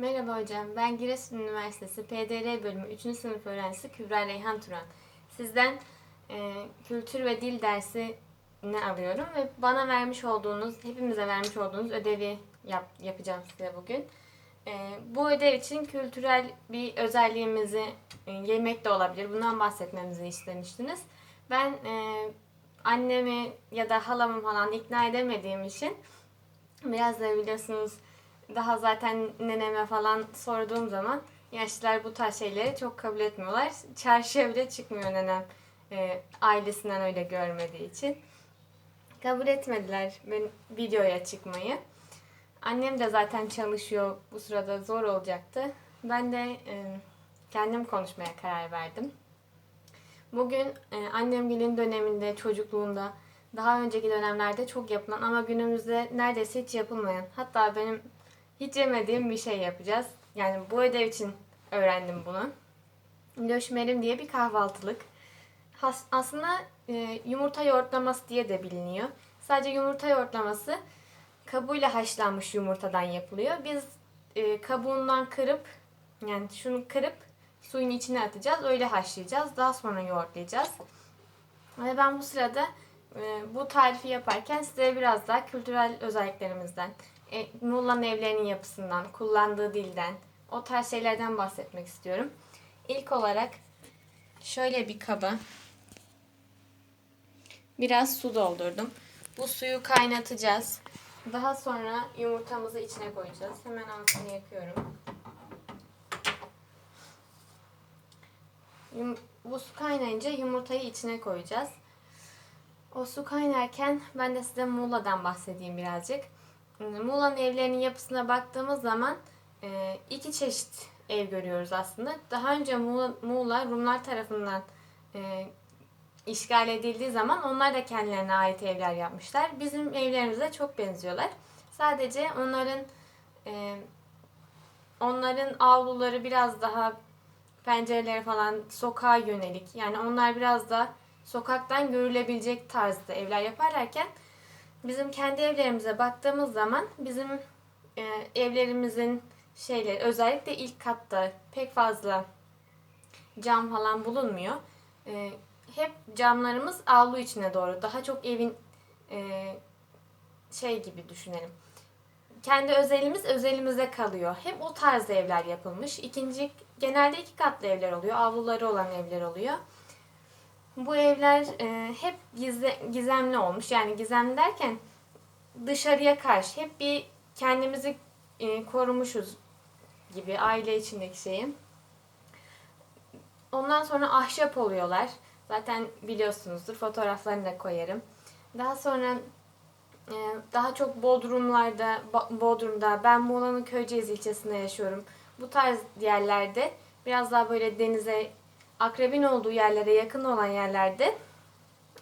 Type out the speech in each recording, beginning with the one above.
Merhaba hocam, ben Giresun Üniversitesi PDR bölümü 3. sınıf öğrencisi Kübra Reyhan Turan. Sizden e, kültür ve dil dersi ne alıyorum ve bana vermiş olduğunuz, hepimize vermiş olduğunuz ödevi yap, yapacağım size bugün. E, bu ödev için kültürel bir özelliğimizi, e, yemek de olabilir, bundan bahsetmemizi istemiştiniz. Ben e, annemi ya da halamı falan ikna edemediğim için biraz da biliyorsunuz daha zaten neneme falan sorduğum zaman yaşlılar bu tarz şeyleri çok kabul etmiyorlar. Çarşıya bile çıkmıyor nenem e, ailesinden öyle görmediği için. Kabul etmediler ben videoya çıkmayı. Annem de zaten çalışıyor. Bu sırada zor olacaktı. Ben de e, kendim konuşmaya karar verdim. Bugün e, annemgilin döneminde, çocukluğunda, daha önceki dönemlerde çok yapılan ama günümüzde neredeyse hiç yapılmayan, hatta benim hiç yemediğim bir şey yapacağız. Yani bu ödev için öğrendim bunu. Löşmerim diye bir kahvaltılık. Has, aslında e, yumurta yoğurtlaması diye de biliniyor. Sadece yumurta yoğurtlaması kabuğuyla haşlanmış yumurtadan yapılıyor. Biz e, kabuğundan kırıp yani şunu kırıp suyun içine atacağız. Öyle haşlayacağız. Daha sonra yoğurtlayacağız. Ve ben bu sırada bu tarifi yaparken size biraz daha kültürel özelliklerimizden, e, Muğla'nın evlerinin yapısından, kullandığı dilden, o tarz şeylerden bahsetmek istiyorum. İlk olarak şöyle bir kaba biraz su doldurdum. Bu suyu kaynatacağız. Daha sonra yumurtamızı içine koyacağız. Hemen altını yakıyorum. Bu su kaynayınca yumurtayı içine koyacağız. O su kaynarken ben de size Muğla'dan bahsedeyim birazcık. Muğla'nın evlerinin yapısına baktığımız zaman e, iki çeşit ev görüyoruz aslında. Daha önce Muğla, Muğla Rumlar tarafından e, işgal edildiği zaman onlar da kendilerine ait evler yapmışlar. Bizim evlerimize çok benziyorlar. Sadece onların e, onların avluları biraz daha pencereleri falan sokağa yönelik. Yani onlar biraz da sokaktan görülebilecek tarzda evler yaparlarken bizim kendi evlerimize baktığımız zaman bizim e, evlerimizin şeyleri özellikle ilk katta pek fazla cam falan bulunmuyor. E, hep camlarımız avlu içine doğru. Daha çok evin e, şey gibi düşünelim. Kendi özelimiz özelimize kalıyor. Hep o tarz evler yapılmış. İkinci genelde iki katlı evler oluyor. Avluları olan evler oluyor. Bu evler e, hep gizle, gizemli olmuş. Yani gizemli derken dışarıya karşı hep bir kendimizi e, korumuşuz gibi aile içindeki şeyi. Ondan sonra ahşap oluyorlar. Zaten biliyorsunuzdur. Fotoğraflarını da koyarım. Daha sonra e, daha çok Bodrumlarda, Bo- Bodrum'da, ben Muğla'nın Köyceğiz ilçesinde yaşıyorum. Bu tarz yerlerde biraz daha böyle denize, akrebin olduğu yerlere yakın olan yerlerde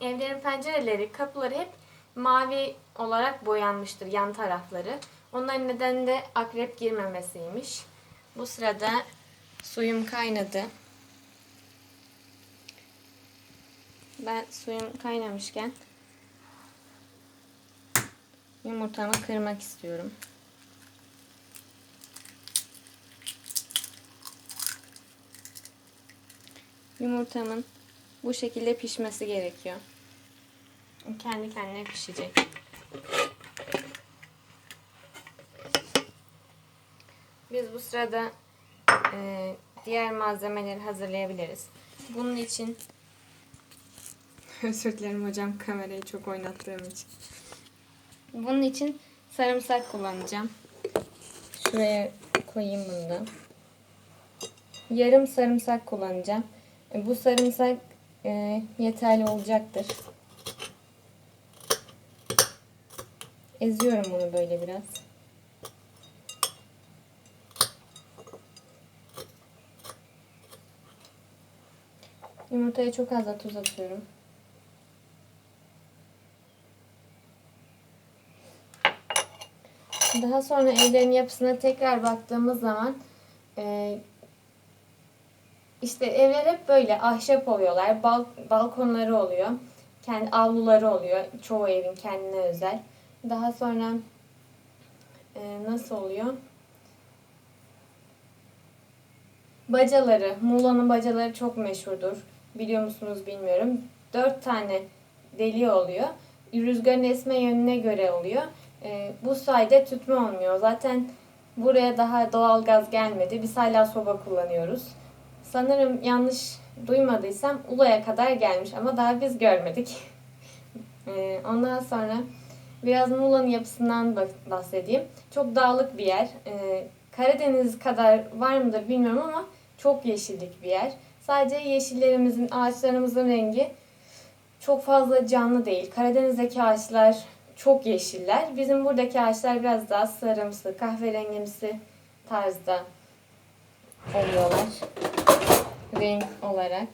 evlerin pencereleri, kapıları hep mavi olarak boyanmıştır yan tarafları. Onların nedeni de akrep girmemesiymiş. Bu sırada suyum kaynadı. Ben suyum kaynamışken yumurtamı kırmak istiyorum. Yumurtamın bu şekilde pişmesi gerekiyor. Kendi kendine pişecek. Biz bu sırada e, diğer malzemeleri hazırlayabiliriz. Bunun için özür dilerim hocam kamerayı çok oynattığım için. Bunun için sarımsak kullanacağım. Şuraya koyayım bunu da. Yarım sarımsak kullanacağım. E, Bu sarımsak e, yeterli olacaktır. Eziyorum bunu böyle biraz. Yumurtaya çok az da tuz atıyorum. Daha sonra evlerin yapısına tekrar baktığımız zaman e, işte evler hep böyle ahşap oluyorlar. Bal, balkonları oluyor. Kendi avluları oluyor. Çoğu evin kendine özel. Daha sonra e, nasıl oluyor? Bacaları, Muğla'nın bacaları çok meşhurdur. Biliyor musunuz bilmiyorum. Dört tane deliği oluyor. Rüzgarın esme yönüne göre oluyor. Ee, bu sayede tütme olmuyor. Zaten buraya daha doğal gaz gelmedi. Biz hala soba kullanıyoruz. Sanırım yanlış duymadıysam Ula'ya kadar gelmiş ama daha biz görmedik. Ee, ondan sonra biraz Muğla'nın yapısından bah- bahsedeyim. Çok dağlık bir yer. Ee, Karadeniz kadar var mıdır bilmiyorum ama çok yeşillik bir yer. Sadece yeşillerimizin, ağaçlarımızın rengi çok fazla canlı değil. Karadeniz'deki ağaçlar çok yeşiller. Bizim buradaki ağaçlar biraz daha sarımsı, kahverengimsi tarzda oluyorlar. Renk olarak.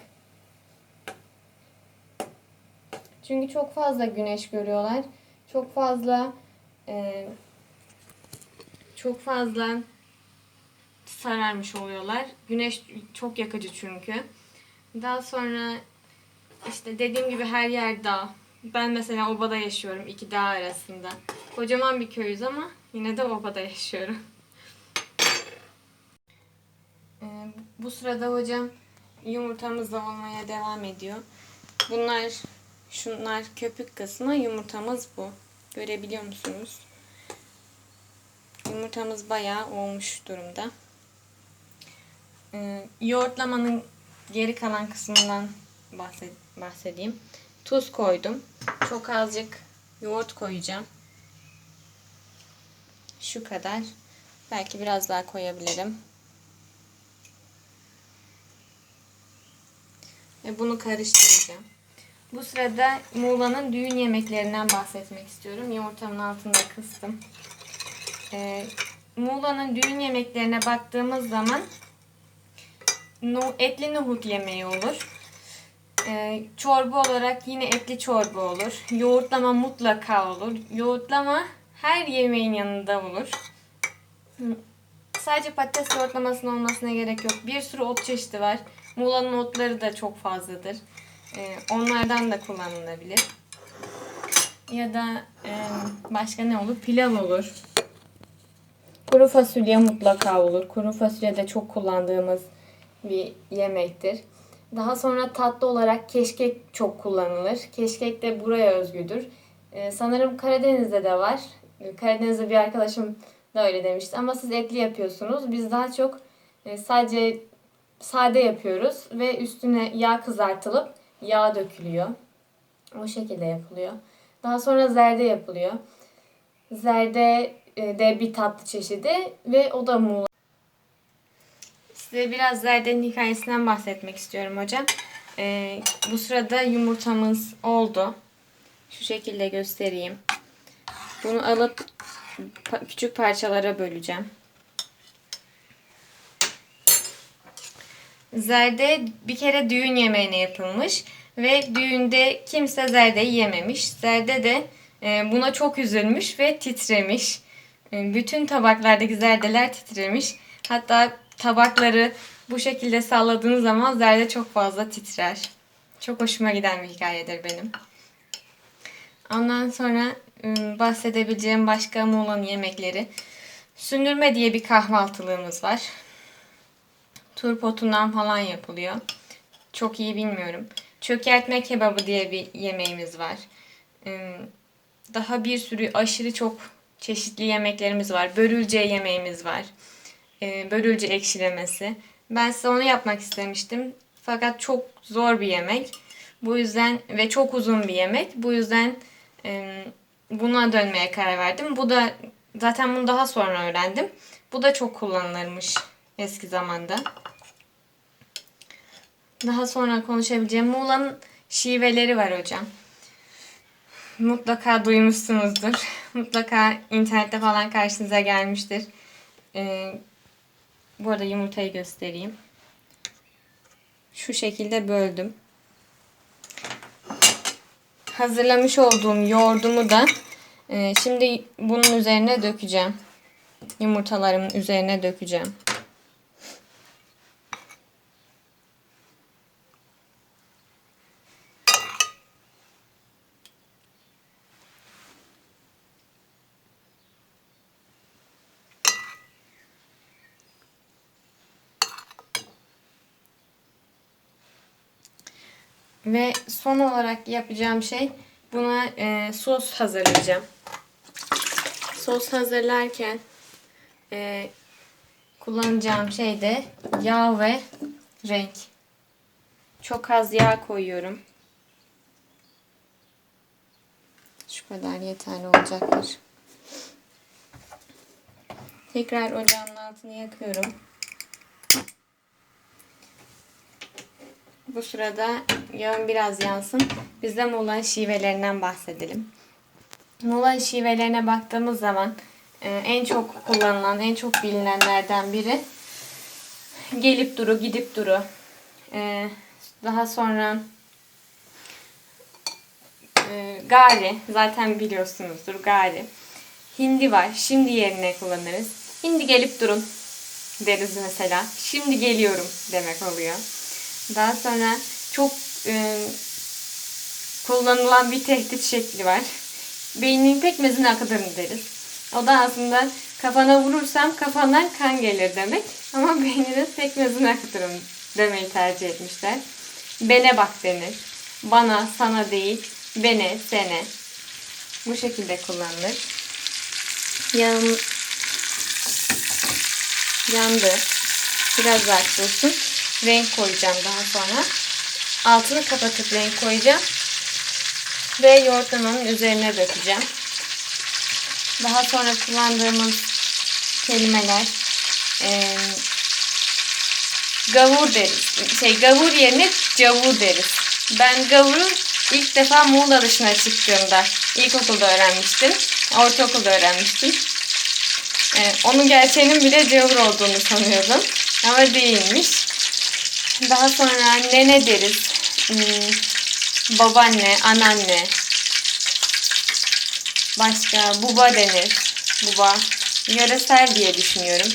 Çünkü çok fazla güneş görüyorlar. Çok fazla e, çok fazla sararmış oluyorlar. Güneş çok yakıcı çünkü. Daha sonra işte dediğim gibi her yer dağ. Ben mesela obada yaşıyorum iki dağ arasında. Kocaman bir köyüz ama yine de obada yaşıyorum. Ee, bu sırada hocam yumurtamız da olmaya devam ediyor. Bunlar şunlar köpük kısmı yumurtamız bu. Görebiliyor musunuz? Yumurtamız bayağı olmuş durumda. Ee, yoğurtlamanın geri kalan kısmından bahsed- bahsedeyim. Tuz koydum. Çok azıcık yoğurt koyacağım. Şu kadar. Belki biraz daha koyabilirim. Ve bunu karıştıracağım. Bu sırada Muğla'nın düğün yemeklerinden bahsetmek istiyorum. Yumurtamın altında kıstım. Ee, Muğla'nın düğün yemeklerine baktığımız zaman etli nohut yemeği olur. Ee, çorba olarak yine etli çorba olur. Yoğurtlama mutlaka olur. Yoğurtlama her yemeğin yanında olur. Sadece patates yoğurtlamasının olmasına gerek yok. Bir sürü ot çeşidi var. Muğla'nın otları da çok fazladır. Ee, onlardan da kullanılabilir. Ya da e, başka ne olur? Pilav olur. Kuru fasulye mutlaka olur. Kuru fasulye de çok kullandığımız bir yemektir. Daha sonra tatlı olarak keşkek çok kullanılır. Keşkek de buraya özgüdür. Ee, sanırım Karadeniz'de de var. Karadeniz'de bir arkadaşım da öyle demişti. Ama siz etli yapıyorsunuz. Biz daha çok e, sadece sade yapıyoruz ve üstüne yağ kızartılıp yağ dökülüyor. O şekilde yapılıyor. Daha sonra zerde yapılıyor. Zerde e, de bir tatlı çeşidi ve o da Muğla. Size biraz zerdenin hikayesinden bahsetmek istiyorum hocam. Ee, bu sırada yumurtamız oldu. Şu şekilde göstereyim. Bunu alıp küçük parçalara böleceğim. Zerde bir kere düğün yemeğine yapılmış ve düğünde kimse zerdeyi yememiş. Zerde de e, buna çok üzülmüş ve titremiş. E, bütün tabaklardaki zerdeler titremiş. Hatta tabakları bu şekilde salladığınız zaman zerde çok fazla titrer. Çok hoşuma giden bir hikayedir benim. Ondan sonra ım, bahsedebileceğim başka Muğla'nın yemekleri. Sündürme diye bir kahvaltılığımız var. Turp otundan falan yapılıyor. Çok iyi bilmiyorum. Çökertme kebabı diye bir yemeğimiz var. Daha bir sürü aşırı çok çeşitli yemeklerimiz var. Börülce yemeğimiz var. Börülce ekşilemesi. Ben size onu yapmak istemiştim. Fakat çok zor bir yemek. Bu yüzden ve çok uzun bir yemek. Bu yüzden buna dönmeye karar verdim. Bu da zaten bunu daha sonra öğrendim. Bu da çok kullanılırmış eski zamanda. Daha sonra konuşabileceğim Muğla'nın şiveleri var hocam. Mutlaka duymuşsunuzdur. Mutlaka internette falan karşınıza gelmiştir. Ee, bu arada yumurtayı göstereyim. Şu şekilde böldüm. Hazırlamış olduğum yoğurdumu da e, şimdi bunun üzerine dökeceğim. Yumurtalarımın üzerine dökeceğim. Ve son olarak yapacağım şey buna e, sos hazırlayacağım. Sos hazırlarken e, kullanacağım şey de yağ ve renk. Çok az yağ koyuyorum. Şu kadar yeterli olacaktır. Tekrar ocağın altını yakıyorum. Bu sırada yağın biraz yansın. Biz de Muğla'nın şivelerinden bahsedelim. Muğla şivelerine baktığımız zaman e, en çok kullanılan, en çok bilinenlerden biri gelip duru, gidip duru. E, daha sonra e, gari, zaten biliyorsunuzdur gari. Hindi var, şimdi yerine kullanırız. Hindi gelip durun deriz mesela. Şimdi geliyorum demek oluyor. Daha sonra çok e, kullanılan bir tehdit şekli var. Beynin pekmezini akıtırım deriz. O da aslında kafana vurursam kafandan kan gelir demek. Ama beyninin pekmezini akıtırım demeyi tercih etmişler. Bene bak denir. Bana, sana değil, bene, sene. Bu şekilde kullanılır. Yağım yandı. Biraz daha dursun. Renk koyacağım daha sonra. Altını kapatıp renk koyacağım. Ve yoğurtlamanın üzerine dökeceğim. Daha sonra kullandığımız kelimeler e, gavur deriz. Şey gavur yerine cavur deriz. Ben gavuru ilk defa Muğla dışına çıktığımda ilkokulda öğrenmiştim. Ortaokulda öğrenmiştim. E, onun gerçeğinin bile cavur olduğunu sanıyordum. Ama değilmiş. Daha sonra nene deriz. Hmm, babaanne, anneanne. Başka buba denir. Buba. Yöresel diye düşünüyorum.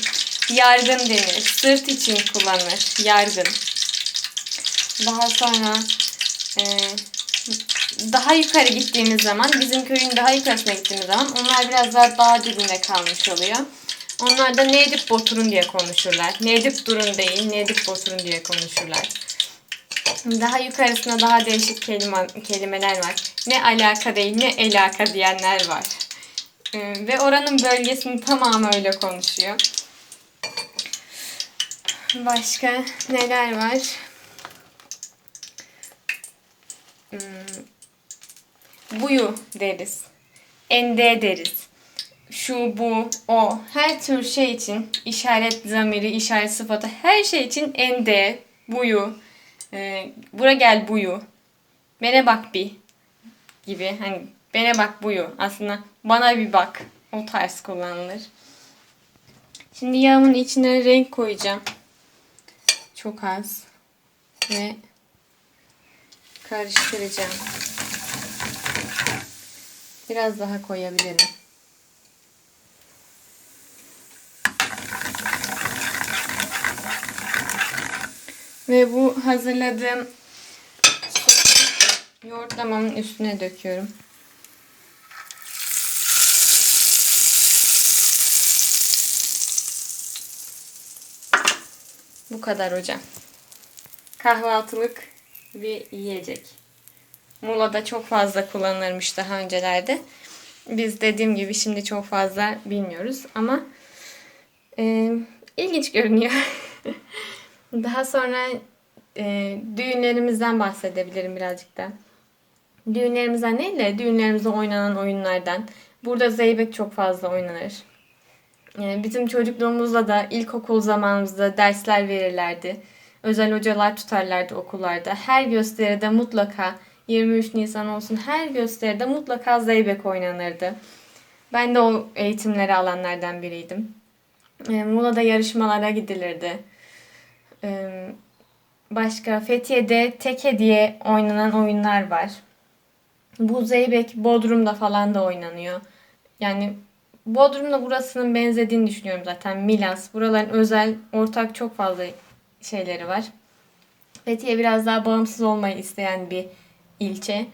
Yargın denir. Sırt için kullanılır. Yargın. Daha sonra e, daha yukarı gittiğimiz zaman, bizim köyün daha yukarısına gittiğimiz zaman onlar biraz daha dağ dibinde kalmış oluyor. Onlar da ne edip oturun diye konuşurlar. Ne edip durun değil, ne edip oturun diye konuşurlar. Daha yukarısında daha değişik kelime, kelimeler var. Ne alaka değil, ne elaka diyenler var. Ee, ve oranın bölgesinin tamamı öyle konuşuyor. Başka neler var? Hmm, buyu deriz. Ende deriz şu, bu, o her tür şey için işaret zamiri, işaret sıfatı her şey için ende, buyu, e, bura gel buyu, bana bak bir gibi hani bana bak buyu aslında bana bir bak o tarz kullanılır. Şimdi yağımın içine renk koyacağım. Çok az ve karıştıracağım. Biraz daha koyabilirim. Ve bu hazırladığım yoğurtlamamın üstüne döküyorum. Bu kadar hocam. Kahvaltılık bir yiyecek. Muğla'da çok fazla kullanılırmış daha öncelerde. Biz dediğim gibi şimdi çok fazla bilmiyoruz ama e, ilginç görünüyor. Daha sonra e, düğünlerimizden bahsedebilirim birazcık da. Düğünlerimizden değil de düğünlerimizde oynanan oyunlardan. Burada zeybek çok fazla oynanır. Yani bizim çocukluğumuzda da ilkokul zamanımızda dersler verirlerdi. Özel hocalar tutarlardı okullarda. Her gösteride mutlaka 23 Nisan olsun her gösteride mutlaka zeybek oynanırdı. Ben de o eğitimleri alanlardan biriydim. E, Muğla'da yarışmalara gidilirdi. Başka Fethiye'de teke diye oynanan oyunlar var. Bu zeybek Bodrum'da falan da oynanıyor. Yani Bodrum'da burasının benzediğini düşünüyorum zaten. Milas. Buraların özel, ortak çok fazla şeyleri var. Fethiye biraz daha bağımsız olmayı isteyen bir ilçe.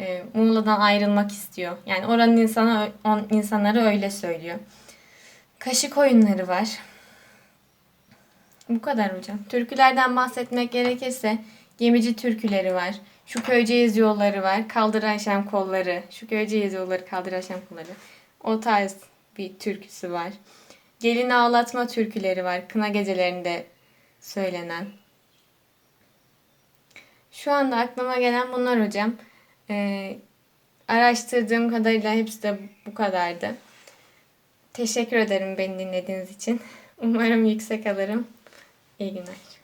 E, Muğla'dan ayrılmak istiyor. Yani oranın insanı, on, insanları öyle söylüyor. Kaşık oyunları var. Bu kadar hocam. Türkülerden bahsetmek gerekirse Gemici türküleri var. Şu köyceğiz yolları var. Kaldıran şem kolları. Şu köyceğiz yolları kaldıran şem kolları. O tarz bir türküsü var. Gelin ağlatma türküleri var. Kına gecelerinde söylenen. Şu anda aklıma gelen bunlar hocam. Ee, araştırdığım kadarıyla hepsi de bu kadardı. Teşekkür ederim beni dinlediğiniz için. Umarım yüksek alırım. İyi günler.